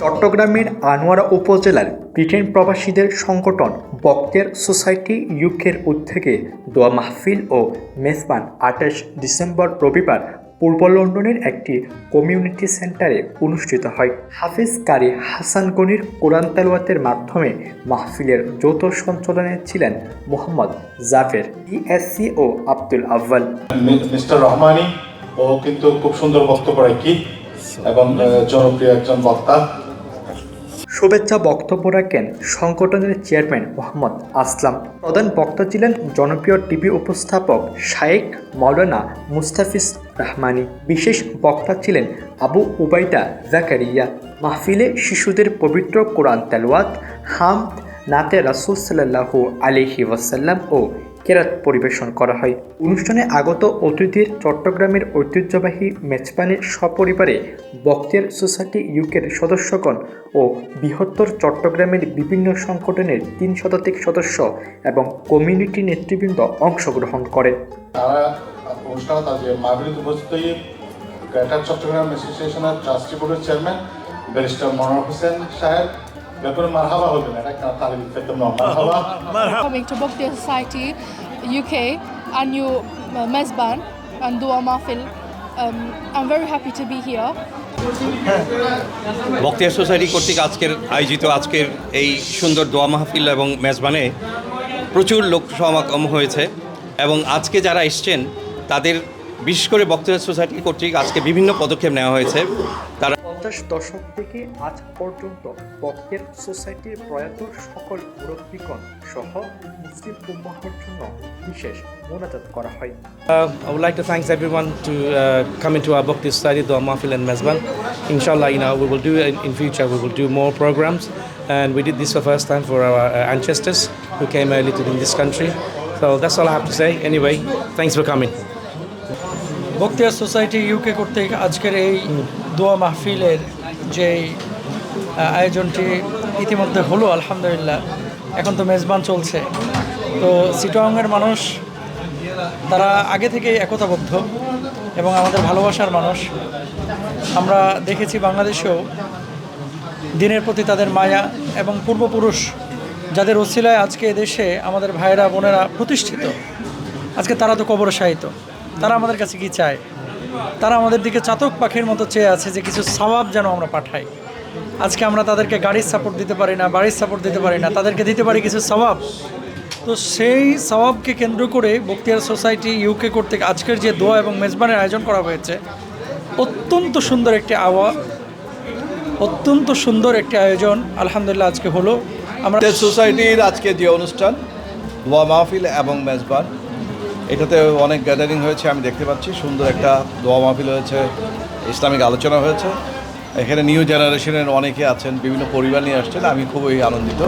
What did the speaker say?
চট্টগ্রামের আনোয়ারা উপজেলার ব্রিটেন প্রবাসীদের সংগঠন বক্তের সোসাইটি ইউকের উদ্যোগে দোয়া মাহফিল ও মেজবান আঠাশ ডিসেম্বর রবিবার পূর্ব লন্ডনের একটি কমিউনিটি সেন্টারে অনুষ্ঠিত হয়। হাফিজ কারি হাসান গনির কোরআন তেলাওয়াতের মাধ্যমে মাহফিলের যৌথ সঞ্চালনে ছিলেন মোহাম্মদ জাফের ইএসসি ও আব্দুল আব্বাল মিস্টার রহমানি, ও কিন্তু খুব সুন্দর বক্তব্য রাখি এবং জনপ্রিয় একজন বক্তা। শুভেচ্ছা বক্তব্য রাখেন সংগঠনের চেয়ারম্যান মোহাম্মদ আসলাম। প্রধান বক্তা ছিলেন জনপ্রিয় টিভি উপস্থাপক শায়েক মৌলানা মুস্তাফিজ রহমানি। বিশেষ বক্তা ছিলেন আবু উবাইদা জাকারিয়া। মাহফিলে শিশুদের পবিত্র কোরআন তেলওয়াত, হাম, নাতে রাসুল সাল্লাহু আলিহি ওয়াসাল্লাম ও কেরাত পরিবেশন করা হয়। অনুষ্ঠানে আগত অতিথির চট্টগ্রামের ঐতিহ্যবাহী মেজবানের সপরিবারে বক্তের সোসাইটি ইউকের সদস্যগণ ও বৃহত্তর চট্টগ্রামের বিভিন্ন সংগঠনের তিন শতাধিক সদস্য এবং কমিউনিটি নেতৃবৃন্দ অংশগ্রহণ করে তারা তাদের উপস্থিত চট্টগ্রাম অ্যাসোসিয়েশনের ট্রাস্টি বোর্ডের চেয়ারম্যান ব্যারিস্টার মনোয়ার হোসেন সাহেব ব্যাপারে মারহাবা হবেন এটা একটা তালিম না মারহাবা coming to Bhakti Society UK and you uh, Mezban and Dua Mafil. Um, I'm very happy to be here. Bakhtiyar society কর্তৃক আজকের আয়োজিত আজকের এই সুন্দর দোয়া মাহফিল এবং মেজবানে প্রচুর লোক সমাগম হয়েছে এবং আজকে যারা এসছেন তাদের বিশেষ করে বক্তিয়ার সোসাইটি কর্তৃক আজকে বিভিন্ন পদক্ষেপ নেওয়া হয়েছে তারা পঞ্চাশ দশক থেকে আজ পর্যন্ত বক্তের সোসাইটির প্রয়াত সকল মুরব্বীগণ সহ মুসলিম উম্মাহর জন্য বিশেষ মোনাজাত করা হয় Uh, I would like to thank everyone to uh, come into our Bhakti Society, Dua Mahfil and Mezban. Inshallah, you know, we will do in, in future, we will do more programs. And we did this for first time for our uh, ancestors who came early to in this country. So that's all I have to say. Anyway, thanks for coming. Bakhtiyar society UK কর্তৃক আজকের এই দোয়া মাহফিলের যে আয়োজনটি ইতিমধ্যে হলো, আলহামদুলিল্লাহ। এখন তো মেজবান চলছে। তো সিটোয়াংয়ের মানুষ, তারা আগে থেকেই একতাবদ্ধ এবং আমাদের ভালোবাসার মানুষ। আমরা দেখেছি বাংলাদেশেও দিনের প্রতি তাদের মায়া এবং পূর্বপুরুষ যাদের ওসিলায় আজকে দেশে আমাদের ভাইয়েরা, বোনেরা প্রতিষ্ঠিত, আজকে তারা তো কবর সাহিত তারা আমাদের কাছে কি চায়? তারা আমাদের দিকে চাতক পাখির মতো চেয়ে আছে যে কিছু সওয়াব যেন আমরা পাঠাই। আজকে আমরা তাদেরকে গাড়ির সাপোর্ট দিতে পারি না, বাড়ির সাপোর্ট দিতে পারি না, তাদেরকে দিতে পারি কিছু সওয়াব। তো সেই সওয়াবকে কেন্দ্র করে বক্তিয়ার সোসাইটি ইউকে কর্তৃক আজকের যে দোয়া এবং মেজবানের আয়োজন করা হয়েছে, অত্যন্ত সুন্দর একটি আওয়া, অত্যন্ত সুন্দর একটি আয়োজন, আলহামদুলিল্লাহ আজকে হলো। আমরা সোসাইটির আজকে যে অনুষ্ঠান দোয়া মাহফিল এবং মেজবান এটাতে অনেক গ্যাদারিং হয়েছে, আমি দেখতে পাচ্ছি। সুন্দর একটা দোয়া মাহফিল হয়েছে, ইসলামিক আলোচনা হয়েছে। এখানে নিউ জেনারেশনের অনেকে আছেন, বিভিন্ন পরিবার নিয়ে আসছেন, আমি খুবই আনন্দিত।